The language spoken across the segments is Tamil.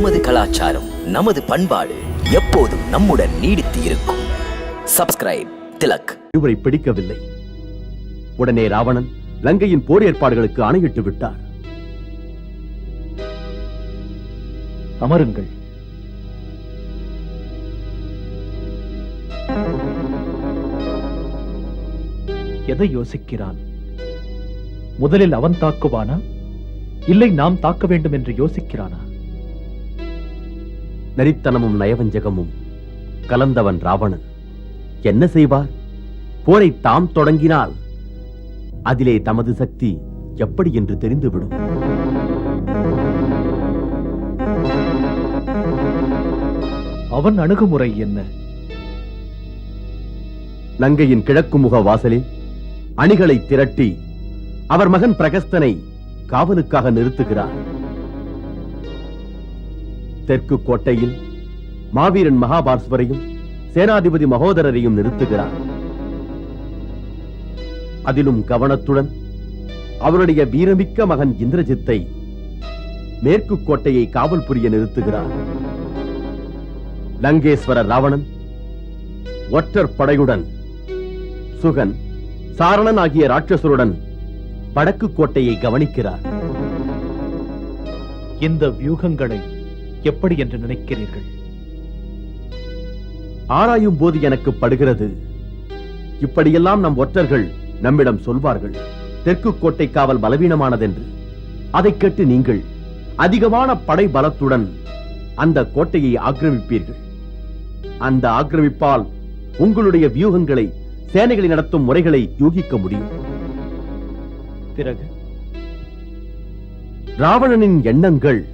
நமது கலாச்சாரம் நமது பண்பாடு எப்போதும் நம்முடன் நீடித்து இருக்கும். சப்ஸ்கிரைப் திலக். இவரை பிடிக்கவில்லை. உடனே ராவணன் லங்கையின் போர் ஏற்பாடுகளுக்கு ஆணையிட்டு விட்டார். அமருங்கள். எதை யோசிக்கிறான்? முதலில் அவன் தாக்குவானா? இல்லை நாம் தாக்க வேண்டும் என்று யோசிக்கிறானா? நரித்தனமும் நயவஞ்சகமும். கலந்தவன் ராவணன். என்ன செய்வார்? போரை தாம் தொடங்கினால் அதிலே தமது சக்தி எப்படி என்று தெரிந்துவிடும். அவன் அணுகுமுறை என்ன? லங்கையின் கிழக்கு முக வாசலில் அணிகளை திரட்டி அவர் மகன் பிரகஸ்தனை காவலுக்காக நிறுத்துகிறார். தெற்கு கோட்டையில் மாவீரன் மகாபார்ஸ்வரையும் சேனாதிபதி மகோதரரையும் நிறுத்துகிறார். அதிலும் கவனத்துடன் அவருடைய வீரமிக்க மகன் இந்திரஜித்தை மேற்கு கோட்டையை காவல் புரிய நிறுத்துகிறார். லங்கேஸ்வர ராவணன் ஒற்றர் படையுடன் சுகன் சாரணன் ஆகிய ராட்சசருடன் வடக்கு கோட்டையை கவனிக்கிறார். இந்த வியூகங்களை எப்படி என்று நினைக்கிறீர்கள்? ஆராயும் போது எனக்கு படுகிறது. இப்படியெல்லாம் நம் ஒற்றர்கள் நம்மிடம் சொல்வார்கள். தெற்கு கோட்டை காவல் பலவீனமானதென்று. அதைக் கேட்டு நீங்கள் அதிகமான படை பலத்துடன் அந்த கோட்டையை ஆக்கிரமிப்பீர்கள். அந்த ஆக்கிரமிப்பால் உங்களுடைய வியூகங்களை சேனைகளை நடத்தும் முறைகளை யூகிக்க முடியும். பிறகு? ராவணனின் எண்ணங்கள்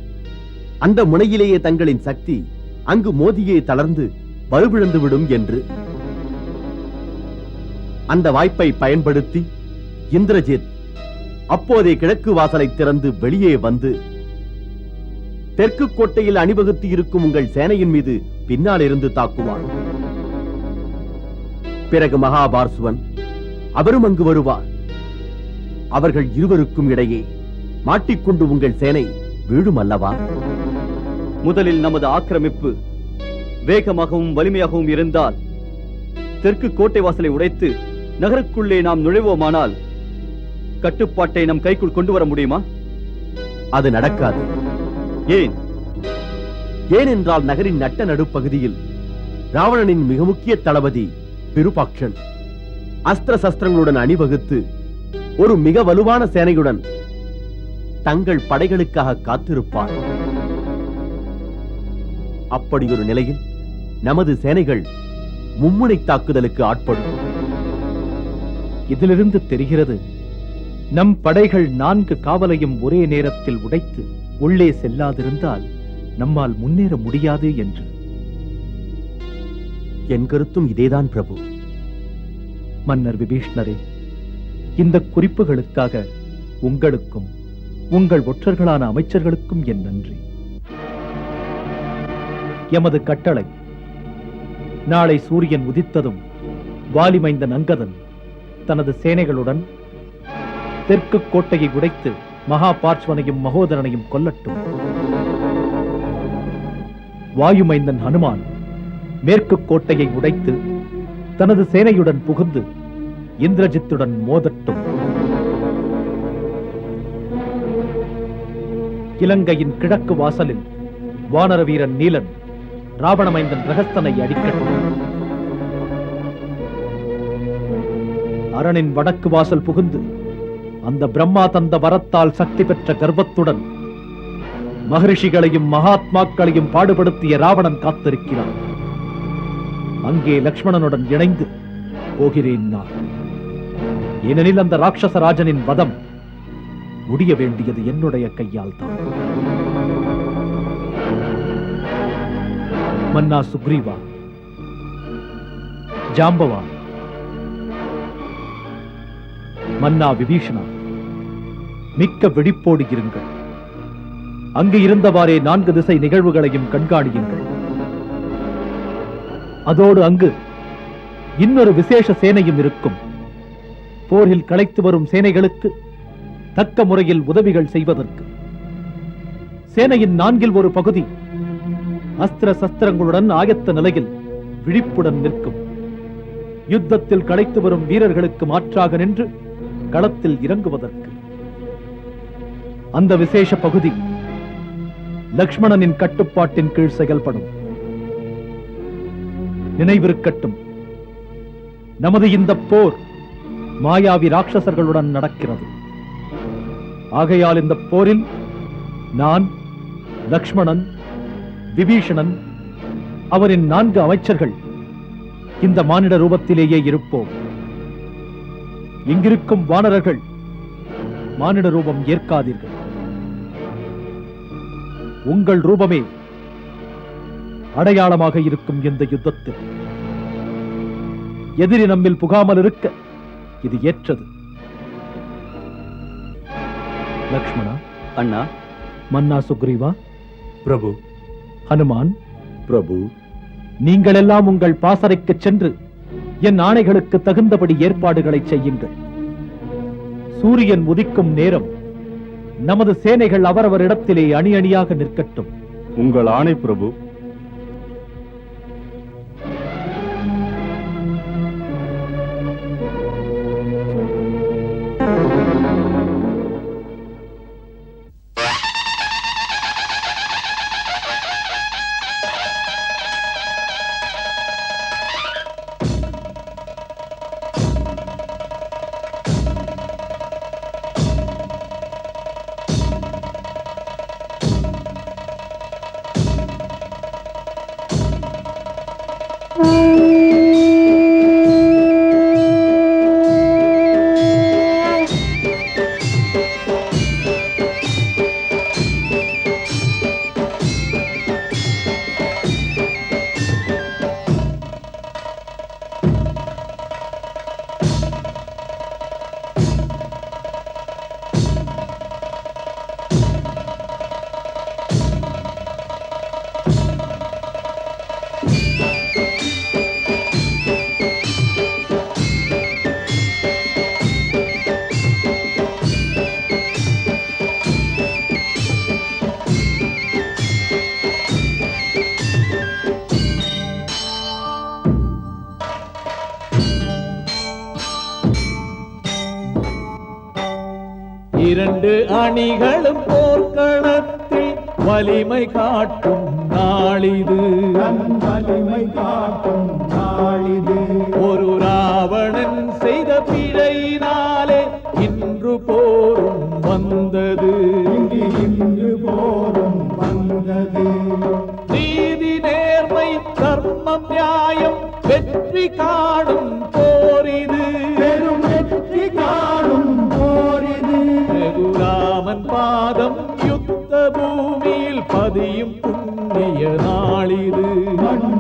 அந்த முனையிலேயே தங்களின் சக்தி அங்கு மோதியே தளர்ந்து வலுவிழந்து விடும் என்று. அந்த வாய்ப்பை பயன்படுத்தி இந்திரஜித் அப்போதே கிழக்கு வாசலை திறந்து வெளியே வந்து தெற்கு கோட்டையில் அணிவகுத்து இருக்கும் உங்கள் சேனையின் மீது பின்னால் இருந்து தாக்குவார் பிறகு மகாபார்சுவன் அவரும் அங்கு வருவார். அவர்கள் இருவருக்கும் இடையே மாட்டிக்கொண்டு உங்கள் சேனை வீழும் அல்லவா? முதலில் நமது ஆக்கிரமிப்பு. வேகமாகவும் வலிமையாகவும் இருந்தால் தெற்கு கோட்டை வாசலை உடைத்து நகருக்குள்ளே நாம் நுழைவோமானால் கட்டுப்பாட்டை நம் கைக்குள் கொண்டு வர முடியுமா? அது நடக்காது. ஏன்? ஏனென்றால் நகரின் நட்ட நடுப்பகுதியில் ராவணனின் மிக முக்கிய தளபதி விருபாக்ஷன் அஸ்திர சஸ்திரங்களுடன் அணிவகுத்து ஒரு மிக வலுவான சேனையுடன் தங்கள் படைகளுக்காக காத்திருப்பார். அப்படி ஒரு நிலையில் நமது சேனைகள் மும்முனை தாக்குதலுக்கு ஆட்படும். இதிலிருந்து தெரிகிறது நம் படைகள் நான்கு காவலையும் ஒரே நேரத்தில் உடைத்து உள்ளே செல்லாதிருந்தால் நம்மால் முன்னேற முடியாது என்று. என் கருத்தும் இதேதான் பிரபு. மன்னர் விபீஷ்ணரே இந்த குறிப்புகளுக்காக உங்களுக்கும் உங்கள் ஒற்றர்களான அமைச்சர்களுக்கும் என் நன்றி. எமது கட்டளை. நாளை சூரியன் உதித்ததும் வாலிமைந்த நங்கதன் தனது சேனைகளுடன் தெற்கு கோட்டையை உடைத்து மகா பார்ச்வனையும் மகோதரனையும் கொல்லட்டும். வாயுமைந்தன் ஹனுமான் மேற்கு கோட்டையை உடைத்து தனது சேனையுடன் புகுந்து இந்திரஜித்துடன் மோதட்டும். இலங்கையின் கிழக்கு வாசலில் வானர வீரன் நீலன் ராவணமைந்தன் ரகஸ்தனை அடிக்கட்டும். அரணின் வடக்கு வாசல் புகுந்து அந்த பிரம்மா தந்த வரத்தால் சக்தி பெற்ற கர்வத்துடன் மகரிஷிகளையும் மகாத்மாக்களையும் பாடுபடுத்திய ராவணன் காத்திருக்கிறான். அங்கே லக்ஷ்மணனுடன் இணைந்து போகிறேன் நான். ஏனெனில் அந்த ராட்சசராஜனின் வதம் முடிய வேண்டியது என்னுடைய கையால் தான் மன்னா சுக்ரீவா. ஜாம்பவா. மன்னா விபீஷணா. மிக்க வெடிப்போடு இருங்கள். அங்கு இருந்தவாறே நான்கு திசை நிகழ்வுகளையும் கண்காணியுங்கள். அதோடு அங்கு இன்னொரு விசேஷ சேனையும் இருக்கும். போரில் களைத்து வரும் சேனைகளுக்கு தக்க முறையில் உதவிகள் செய்வதற்கு. சேனையின் நான்கில் ஒரு பகுதி அஸ்திர சஸ்திரங்களுடன் ஆயத்த நிலையில் விழிப்புடன் நிற்கும். யுத்தத்தில் களைத்து வரும் வீரர்களுக்கு மாற்றாக நின்று களத்தில் இறங்குவதற்கு. அந்த விசேஷ பகுதி லக்ஷ்மணனின் கட்டுப்பாட்டின் கீழ் செயல்படும். நினைவிருக்கட்டும் நமது இந்த போர் மாயாவி ராட்சசர்களுடன் நடக்கிறது. ஆகையால் இந்த போரில் நான் லக்ஷ்மணன் விபீஷணன் அவரின் நான்கு அமைச்சர்கள் இந்த மானிட ரூபத்திலேயே இருப்போம். இங்கிருக்கும் வானரர்கள் மானிட ரூபம் ஏற்காதீர்கள். உங்கள் ரூபமே அடையாளமாக இருக்கும் இந்த யுத்தத்தில். எதிரி நம்மில் புகாமல் இருக்க இது ஏற்றது. லக்ஷ்மணா அண்ணா. மன்னா சுக்ரீவா பிரபு. ஹனுமான் பிரபு. நீங்கள் எல்லாம் உங்கள் பாசறைக்கு சென்று என் ஆணைகளுக்கு தகுந்தபடி ஏற்பாடுகளை செய்யுங்கள். சூரியன் உதிக்கும் நேரம் நமது சேனைகள் அவரவர் இடத்திலே அணி அணியாக நிற்கட்டும். உங்கள் ஆணை பிரபு. இரண்டு அணிகளும் போர்க்களத்தில் வலிமை காட்டும் நாளிது. வலிமை காட்டும் நாளிது. ஒரு ராவணன் செய்த பிழையினாலே இன்று போரும் வந்தது. இன்று போரும் வந்தது. நீதி நேர்மை தர்மம் நியாயம் வெற்றி காணும் போரிது ரகுராமன் பாதம் யுத்த பூமியில் பதியும் புண்ணிய நாளிது.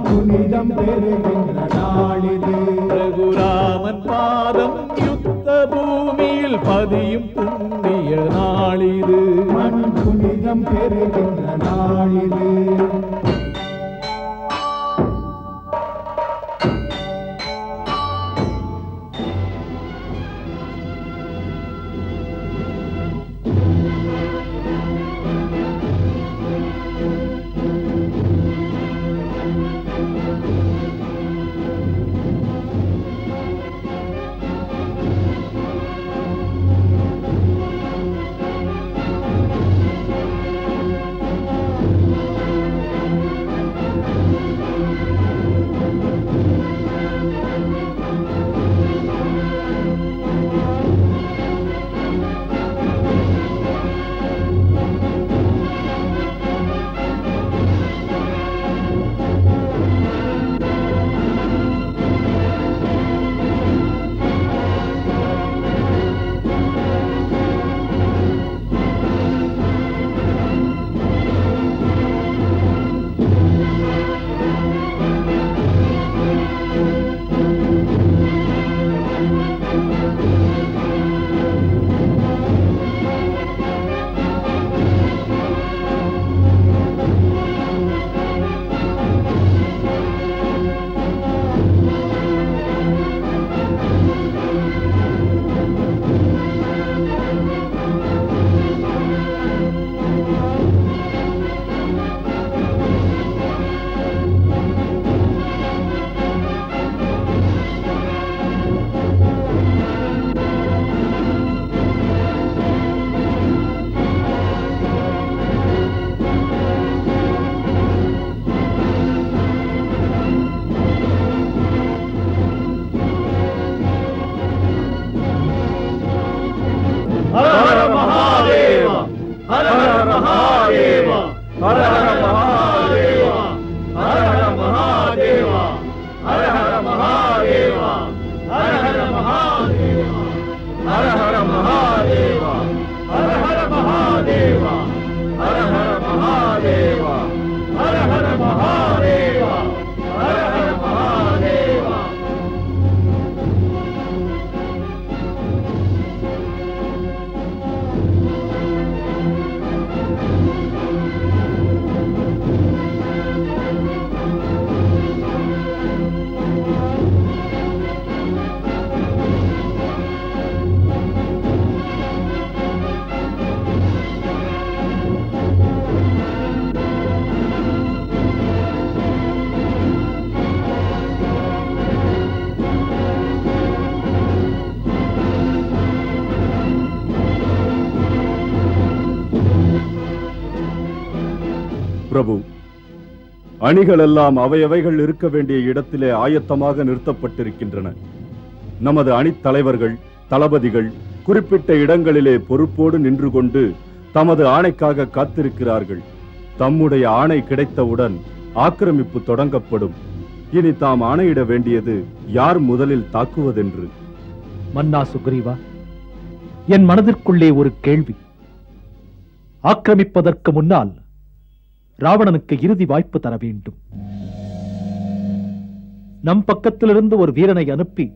புனிதம் பெறுகின்ற நாளிது. ரகுராமன் பாதம் யுத்த பூமியில் பதியும் புண்ணிய நாளிது. புனிதம் பெறுகின்ற நாளிது. அணிகளெல்லாம் அவையவைகள் இருக்க வேண்டிய இடத்திலே ஆயத்தமாக நிறுத்தப்பட்டிருக்கின்றன. நமது அணித்தலைவர்கள் தளபதிகள் குறிப்பிட்ட இடங்களிலே பொறுப்போடு நின்று கொண்டு தமது ஆணைக்காக காத்திருக்கிறார்கள். தம்முடைய ஆணை கிடைத்தவுடன் ஆக்கிரமிப்பு தொடங்கப்படும். இனி தாம் ஆணையிட வேண்டியது யார் முதலில் தாக்குவதென்று. மன்னா சுக்ரீவா என் மனதிற்குள்ளே ஒரு கேள்வி. ஆக்கிரமிப்பதற்கு முன்னால் ராவணனுக்கு இறுதி வாய்ப்பு தர வேண்டும். நம் பக்கத்திலிருந்து ஒரு வீரனை அனுப்பி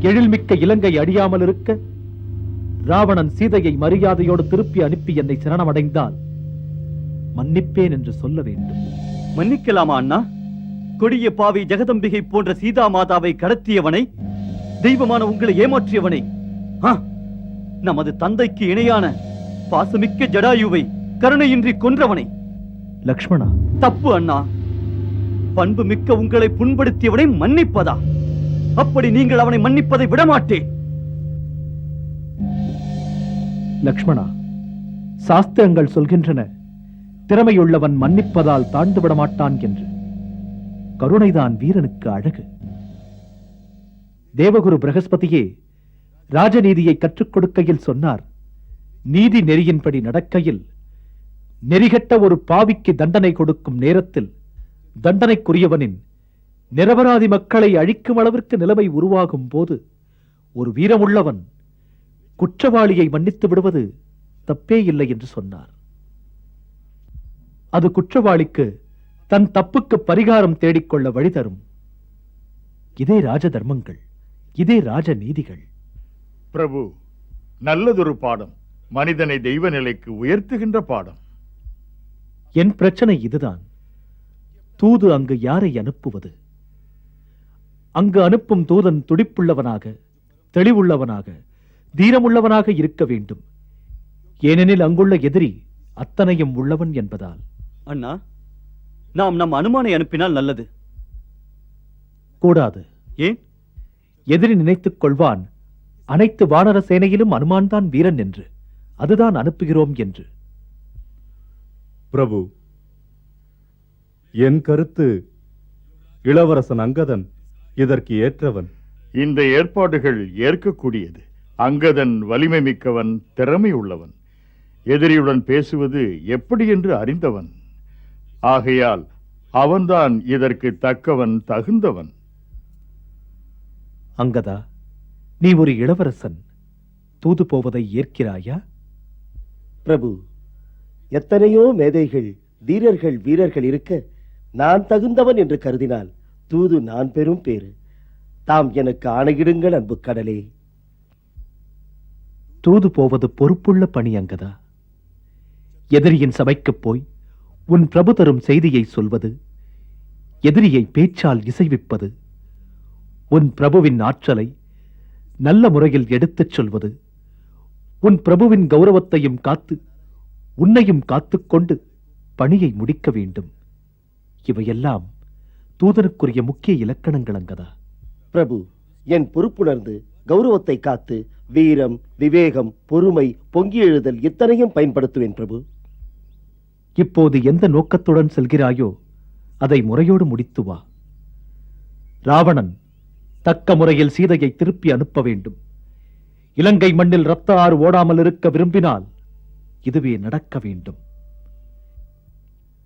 எழில்மிக்க இலங்கை அழியாமல் இருக்க ராவணன் சீதையை மரியாதையோடு திருப்பி அனுப்பி என்னை சரணமடைந்தால் மன்னிப்பேன் என்று சொல்ல வேண்டும். மன்னிக்கலாமா அண்ணா? கொடிய பாவி ஜெகதம்பிகை போன்ற சீதா மாதாவை கடத்தியவனை தெய்வமான உங்களை ஏமாற்றியவனை ஆ, நமது தந்தைக்கு இணையான பாசமிக்க ஜடாயுவை கருணையின்றி கொன்றவனை லக்ஷ்மணா? தப்பு அண்ணா. பண்பு மிக்க உங்களை புண்படுத்தியவனை மன்னிப்பதா? அப்படி நீங்கள் அவனை மன்னிப்பதை விடமாட்டேன். லக்ஷ்மணா சாஸ்திரங்கள் சொல்கின்றன திறமையுள்ளவன் மன்னிப்பதால் தாழ்ந்து விட மாட்டான் என்று. கருணைதான் வீரனுக்கு அழகு. தேவகுரு பிரகஸ்பதியே ராஜநீதியை கற்றுக் கொடுக்கையில் சொன்னார் நீதி நெறியின்படி நடக்கையில் நெறிகட்ட ஒரு பாவிக்கு தண்டனை கொடுக்கும் நேரத்தில் தண்டனைக்குரியவனின் நிரபராதி மக்களை அழிக்கும் அளவிற்கு நிலைமை உருவாகும் போது ஒரு வீரமுள்ளவன் குற்றவாளியை மன்னித்து விடுவது தப்பே இல்லை என்று சொன்னார். அது குற்றவாளிக்கு தன் தப்புக்கு பரிகாரம் தேடிக்கொள்ள வழி தரும். இதே ராஜ தர்மங்கள் இதே ராஜ நீதிகள் பிரபு நல்லதொரு பாடம் மனிதனை தெய்வ நிலைக்கு உயர்த்துகின்ற பாடம். என் பிரச்சனை இதுதான். தூது அங்கு யாரை அனுப்புவது? அங்கு அனுப்பும் தூதன் துடிப்புள்ளவனாக தெளிவுள்ளவனாக தீரமுள்ளவனாக இருக்க வேண்டும். ஏனெனில் அங்குள்ள எதிரி அத்தனையும் உள்ளவன் என்பதால். அண்ணா நாம் நம் அனுமானை அனுப்பினால் நல்லது. கூடாது. ஏன்? எதிரி நினைத்துக் கொள்வான் அனைத்து வானர சேனையிலும் அனுமான்தான் வீரன் என்று. அதுதான் அனுப்புகிறோம் என்று. பிரபு என் கருத்து இளவரசன் அங்கதன் இதற்கு ஏற்றவன். இந்த ஏற்பாடுகள் ஏற்கக்கூடியது. அங்கதன் வலிமை மிக்கவன் திறமை உள்ளவன். எதிரியுடன் பேசுவது எப்படி என்று அறிந்தவன். ஆகையால் அவன்தான் இதற்கு தக்கவன் தகுந்தவன். அங்கதா நீ ஒரு இளவரசன். தூது போவதை ஏற்கிறாயா? பிரபு எத்தனையோ மேதைகள் தீரர்கள் வீரர்கள் இருக்க நான் தகுந்தவன் என்று கருதினால் தூது நான் பெறும் பேரு தாம் எனக்கு ஆணையிடுங்கள் அன்பு கடலே. தூது போவது பொறுப்புள்ள பணி அங்கதா? எதிரியின் சபைக்குப் போய் உன் பிரபு தரும் செய்தியை சொல்வது எதிரியை பேச்சால் இசைவிப்பது உன் பிரபுவின் ஆற்றலை நல்ல முறையில் எடுத்துச் சொல்வது உன் பிரபுவின் கௌரவத்தையும் காத்து உன்னையும் காத்துக்கொண்டு பணியை முடிக்க வேண்டும். இவையெல்லாம் தூதனுக்குரிய முக்கிய இலக்கணங்கள் அங்கதா பிரபு என் பொறுப்புணர்ந்து கௌரவத்தை காத்து வீரம் விவேகம் பொறுமை பொங்கி எழுதல் இத்தனையும் பயன்படுத்துவேன் பிரபு. இப்போது எந்த நோக்கத்துடன் செல்கிறாயோ அதை முறையோடு முடித்து வா. ராவணன் தக்க முறையில் சீதையை திருப்பி அனுப்ப வேண்டும். இலங்கை மண்ணில் இரத்த ஆறு ஓடாமல் இருக்க விரும்பினால் இதுவே நடக்க வேண்டும்.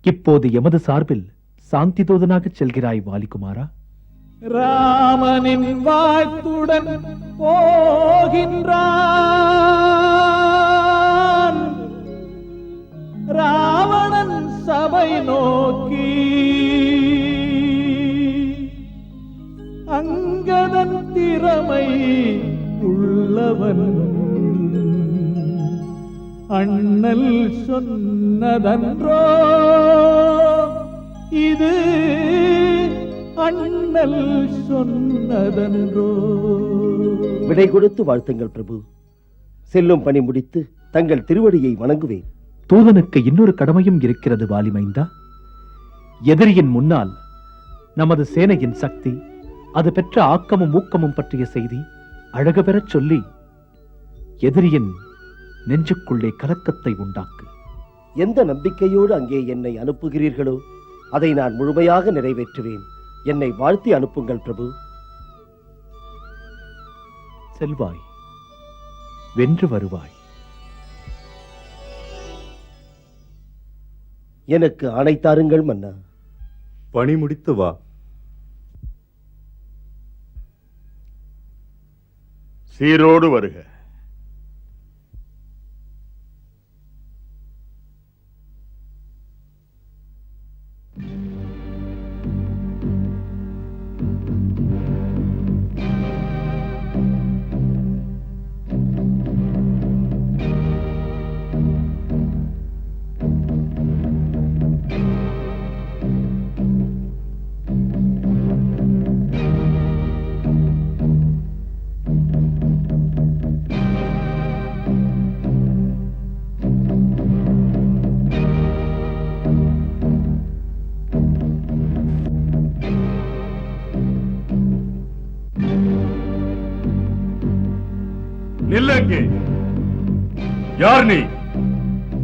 இப்போது எமது சார்பில் சாந்தி தூதனாக செல்கிறாய் வாலிகுமாரா? ராமனின் வாழ்த்துடன் போகின்றான். ராவணன் சபை நோக்கி அங்கதன் திறமை உள்ளவன். அண்ணல் சொன்னதன்றோ? இது அண்ணல் சொன்னதன்றோ? விடை கொடுத்து வாழ்த்துங்கள் பிரபு. செல்லும் பணி முடித்து தங்கள் திருவடியை வணங்குவேன். தூதனுக்கு இன்னொரு கடமையும் இருக்கிறது வாலிமைந்தா எதிரியின் முன்னால் நமது சேனையின் சக்தி அது பெற்ற ஆக்கமும் ஊக்கமும் பற்றிய செய்தி அழகு பெறச் சொல்லி எதிரியின் நெஞ்சுக்குள்ளே கலக்கத்தை உண்டாக்கு. எந்த நம்பிக்கையோடு அங்கே என்னை அனுப்புகிறீர்களோ அதை நான் முழுமையாக நிறைவேற்றுவேன். என்னை வாழ்த்தி அனுப்புங்கள் பிரபு. செல்வாய் வென்று வருவாய். எனக்கு ஆணை தாருங்கள் மன்னா. பணி முடித்து வா. சீரோடு வருக. யார் நீ?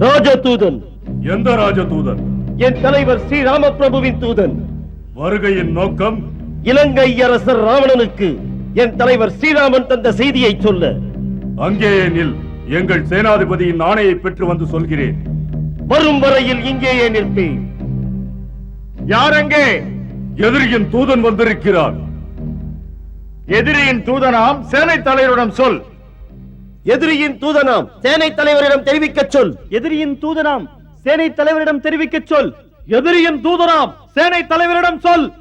ராஜதூதன். எந்த ராஜதூதன்? என் தலைவர் ஸ்ரீராம பிரபுவின் தூதன். வருகையின் நோக்கம்? இலங்கை அரசர் ராவணனுக்கு என் தலைவர் ஸ்ரீராமன் தந்த செய்தியை சொல்ல. அங்கேயே நில் எங்கள் சேனாதிபதியின் ஆணையை பெற்று வந்து சொல்கிறேன். வரும் வரையில் இங்கேயே நிற்பேன் யார் அங்கே? எதிரியின் தூதன் வந்திருக்கிறார். எதிரியின் தூதனாம் சேனை தலைவரிடம் சொல். எதிரியின் தூதனாம். சேனை தலைவரிடம் தெரிவிக்கச் சொல். எதிரியின் தூதனாம். சேனை தலைவரிடம் தெரிவிக்கச் சொல். எதிரியின் தூதனாம். சேனை தலைவரிடம் சொல்.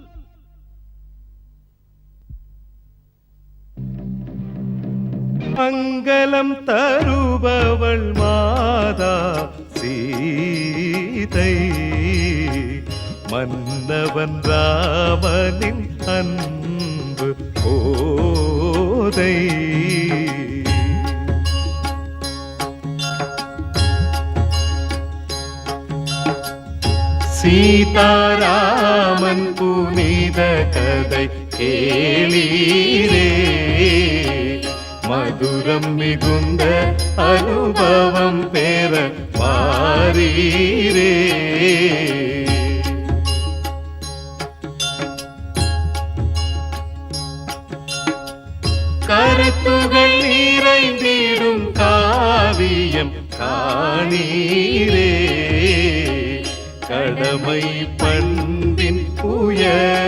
மங்களம் தருபவள் மாதா சீதை. மன்னவன் ராமனின் அன்பு போதை. சீதாராமன் புனித கதை கேளீரே. மதுரம் மிகுந்த அனுபவம் பெற பாரீரே கடமை பண்பின் உயர்வினை